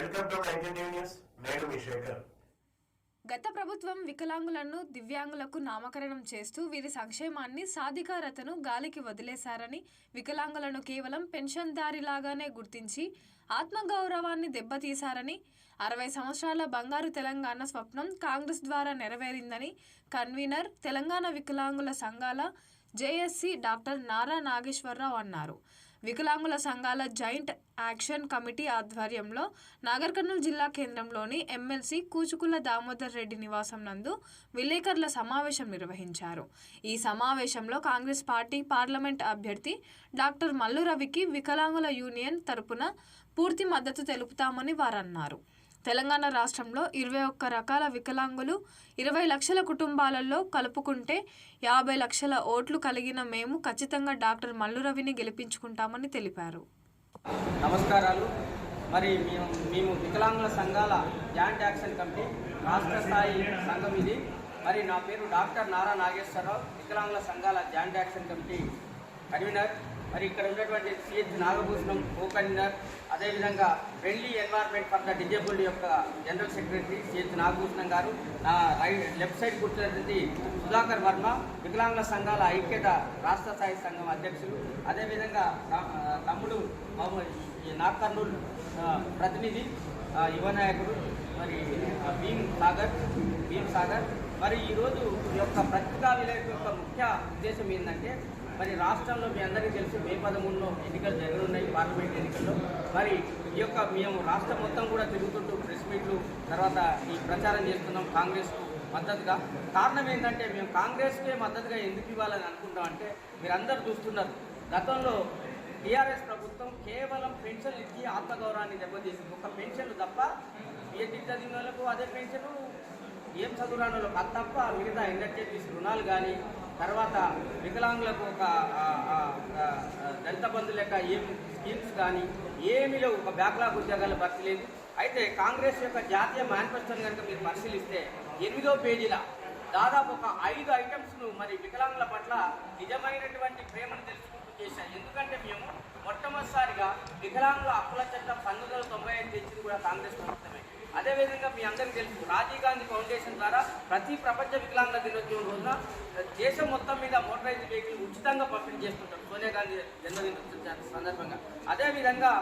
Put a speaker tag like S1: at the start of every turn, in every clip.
S1: Welcome to news నేను మీ శేఖర్.
S2: గత ప్రభుత్వం వికలాంగులను దివ్యాంగులకు నామకరణం చేస్తూ వీరి సంక్షేమాన్ని సాధికారతను గాలికి వదిలేశారని వికలాంగులను కేవలం పెన్షన్దారిలాగానే గుర్తించి ఆత్మగౌరవాన్ని దెబ్బతీశారని అరవై సంవత్సరాల బంగారు తెలంగాణ స్వప్నం కాంగ్రెస్ ద్వారా నెరవేరిందని కన్వీనర్ తెలంగాణ వికలాంగుల సంఘాల జేఎస్సి డాక్టర్ నారా నాగేశ్వరరావు అన్నారు. వికలాంగుల సంఘాల జాయింట్ యాక్షన్ కమిటీ ఆధ్వర్యంలో నాగర్ కర్నూలు జిల్లా కేంద్రంలోని ఎమ్మెల్సీ కూచుకుల దామోదర్ రెడ్డి నివాసం నందు విలేకరుల సమావేశం నిర్వహించారు. ఈ సమావేశంలో కాంగ్రెస్ పార్టీ పార్లమెంట్ అభ్యర్థి డాక్టర్ మల్లు రవికి వికలాంగుల యూనియన్ తరపున పూర్తి మద్దతు తెలుపుతామని వారన్నారు. తెలంగాణ రాష్ట్రంలో ఇరవై ఒక్క రకాల వికలాంగులు ఇరవై లక్షల కుటుంబాలలో కలుపుకుంటే యాభై లక్షల ఓట్లు కలిగిన మేము ఖచ్చితంగా డాక్టర్ మల్లురవిని గెలిపించుకుంటామని తెలిపారు.
S3: నమస్కారాలు. మరి మేము మేము వికలాంగుల సంఘాల జాయింట్ యాక్షన్ కమిటీ రాష్ట్ర స్థాయి సంఘం ఇది. మరి నా పేరు డాక్టర్ నారా నాగేశ్వరరావు వికలాంగుల సంఘాల జాయింట్ యాక్షన్ కమిటీ కన్వీనర్. మరి ఇక్కడ ఉన్నటువంటి C H Nagabhushanam co convener అదేవిధంగా friendly environment for the disabled యొక్క general secretary C H Nagabhushanam గారు. నా లెఫ్ట్ సైడ్ కూర్చున్నటువంటి సుధాకర్ వర్మ వికలాంగుల సంఘాల ఐక్యత రాష్ట్ర స్థాయి సంఘం అధ్యక్షులు. అదేవిధంగా తమ్ముడు మహమ్మద్ ఈ ప్రతినిధి యువ నాయకుడు మరి భీమ్ సాగర్ భీమ్ సాగర్. మరి ఈరోజు ఈ యొక్క పత్రికా విలేకరు యొక్క ముఖ్య ఉద్దేశం ఏంటంటే మరి రాష్ట్రంలో మీ అందరికీ తెలుసు మే పదమూడులో ఎన్నికలు జరగనున్నాయి పార్లమెంట్ ఎన్నికల్లో. మరి ఈ యొక్క మేము రాష్ట్రం మొత్తం కూడా తిరుగుతుంటూ ప్రెస్ మీట్లు తర్వాత ఈ ప్రచారం చేస్తున్నాం కాంగ్రెస్కు మద్దతుగా. కారణం ఏంటంటే మేము కాంగ్రెస్కే మద్దతుగా ఎందుకు ఇవ్వాలని అనుకుంటాం అంటే మీరందరూ చూస్తున్నారు. గతంలో టీఆర్ఎస్ ప్రభుత్వం కేవలం పెన్షన్లు ఇచ్చి ఆత్మగౌరవాన్ని దెబ్బతీసింది. ఒక పెన్షన్లు తప్ప పిహెచ్డి చదివిన వాళ్ళకు అదే పెన్షన్ ఏం చదువురాని వాళ్ళకు అది తప్ప మిగతా ఇండస్ట్రీస్ రుణాలు కానీ తర్వాత వికలాంగులకు ఒక దళిత బంధు లెక్క ఏం స్కీమ్స్ కానీ ఏమిలో ఒక బ్యాక్లాగ్ ఉద్యోగాలు భర్తీ లేదు అయితే కాంగ్రెస్ యొక్క జాతీయ మేనిఫెస్టోని కనుక మీరు పరిశీలిస్తే ఎనిమిదో పేజీల దాదాపు ఒక ఐదు ఐటమ్స్ను మరి వికలాంగుల పట్ల నిజమైనటువంటి ప్రేమను తెలుసుకుంటూ చేశారు ఎందుకంటే మేము మొట్టమొదటిసారిగా వికలాంగుల హక్కుల చట్టం పంతొమ్మిది వందల తొంభై ఐదు తెచ్చింది కూడా కాంగ్రెస్ ప్రభుత్వమే. అదేవిధంగా మీ అందరికీ తెలుసు రాజీవ్ గాంధీ ఫౌండేషన్ ద్వారా ప్రతి ప్రపంచ వికలాంగ దినోత్సవం రోజున దేశం మొత్తం మీద మోటరైజ్ వెహికల్ ఉచితంగా పంపిణీ చేస్తుంటారు. సోనియా గాంధీ జన్మదిన సందర్భంగా. అదేవిధంగా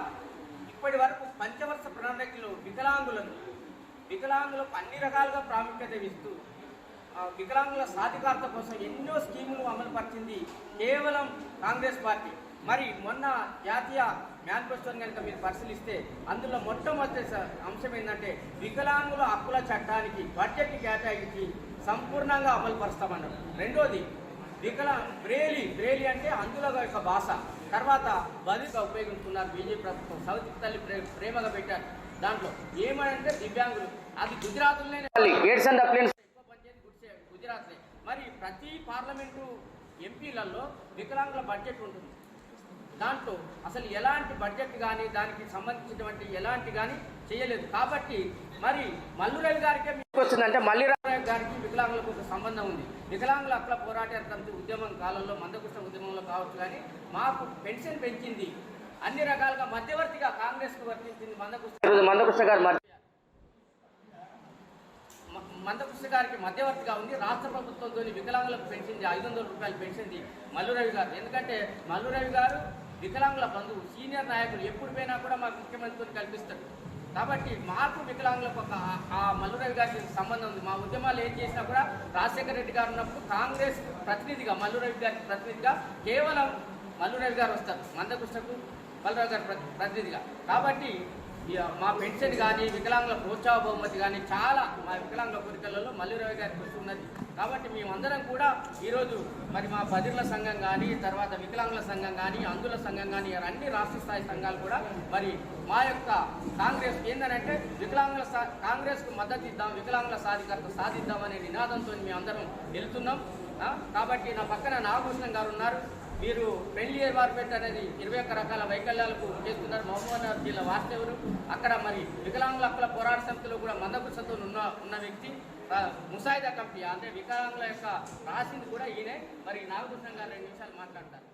S3: ఇప్పటి వరకు పంచవర్ష ప్రణాళికలో వికలాంగులను వికలాంగులకు అన్ని రకాలుగా ప్రాముఖ్యత ఇస్తూ వికలాంగుల సాధికారత కోసం ఎన్నో స్కీములు అమలు పరిచింది కేవలం కాంగ్రెస్ పార్టీ. మరి మొన్న జాతీయ మేనిఫెస్టోని కనుక మీరు పరిశీలిస్తే అందులో మొట్టమొదటి అంశం ఏంటంటే వికలాంగుల హక్కుల చట్టానికి బడ్జెట్ కేటాయించి సంపూర్ణంగా అమలు పరుస్తామన్నారు. రెండోది వికలా బ్రేలి బ్రేలి అంటే అందులో యొక్క భాష. తర్వాత బదిగా ఉపయోగించుకున్నారు బీజేపీ ప్రభుత్వం. సౌత్ తల్లి ప్రే ప్రేమగా పెట్టారు దాంట్లో. ఏమనంటే దివ్యాంగులు. అది గుజరాత్లోనే ఎక్కువ గుజరాత్లే. మరి ప్రతి పార్లమెంటు ఎంపీలలో వికలాంగుల బడ్జెట్ ఉంటుంది. దాంట్లో అసలు ఎలాంటి బడ్జెట్ కానీ దానికి సంబంధించినటువంటి ఎలాంటి కానీ చేయలేదు. కాబట్టి మరి మల్లురవి గారికి వచ్చిందంటే మల్లిరావు గారికి వికలాంగులకు ఒక సంబంధం ఉంది. వికలాంగుల హక్కుల పోరాట సమితి ఉద్యమం కాలంలో మందకృష్ణ ఉద్యమంలో కావచ్చు కానీ మాకు పెన్షన్ పెంచింది. అన్ని రకాలుగా మధ్యవర్తిగా కాంగ్రెస్కు వర్తించింది మందకృష్ణ. మందకృష్ణ గారు మందకృష్ణ గారికి మధ్యవర్తిగా ఉంది. రాష్ట్ర ప్రభుత్వంతో వికలాంగులకు పెన్షన్ ఐదు వందల రూపాయలు పెన్షన్ మల్లురవి గారు. ఎందుకంటే మల్లురవి గారు వికలాంగుల బంధువు సీనియర్ నాయకులు ఎప్పుడు పోయినా కూడా మాకు ముఖ్యమంత్రితో కల్పిస్తాడు కాబట్టి మాకు వికలాంగులకు ఒక ఆ- మల్లురవి గారికి సంబంధం ఉంది. మా ఉద్యమాలు ఏం చేసినా కూడా రాజశేఖర రెడ్డి గారు ఉన్నప్పుడు కాంగ్రెస్ ప్రతినిధిగా మల్లురవి గారికి ప్రతినిధిగా కేవలం మల్లురవి గారు వస్తారు. మందకృష్ణకు బలరావు గారు ప్రతినిధిగా. కాబట్టి మా పెన్షన్ కానీ వికలాంగుల ప్రోత్సాహ బహుమతి కానీ చాలా మా వికలాంగుల కోరికలలో మల్లిరావు గారి కృషి ఉన్నది. కాబట్టి మేమందరం కూడా ఈరోజు మరి మా బదిర్ల సంఘం కానీ తర్వాత వికలాంగుల సంఘం కానీ అందుల సంఘం కానీ అన్ని రాష్ట్ర స్థాయి సంఘాలు కూడా మరి మా యొక్క కాంగ్రెస్ ఏంటంటే వికలాంగుల కాంగ్రెస్కు మద్దతు ఇద్దాం వికలాంగుల సాధికారత సాధిద్దాం అనే నినాదంతో మేమందరం వెళ్తున్నాం. కాబట్టి నా పక్కన నాగభూషణం గారు ఉన్నారు. మీరు ఫ్రెండ్లీ ఎన్వైర్మెంట్ అనేది ఇరవై ఒక్క రకాల వైకల్యాలకు చేస్తున్నారు. మహబూబాబాద్ జిల్లా వాస్తవులు అక్కడ మరి వికలాంగుల హక్కుల పోరాట సమితిలో కూడా మందకృషతో ఉన్న ఉన్న వ్యక్తి ముసాయిదా కమిటీ అంటే వికలాంగుల యొక్క రాసింది కూడా ఈయనే. మరి నాగభూషణం గారు రెండు నిమిషాలు మాట్లాడతారు.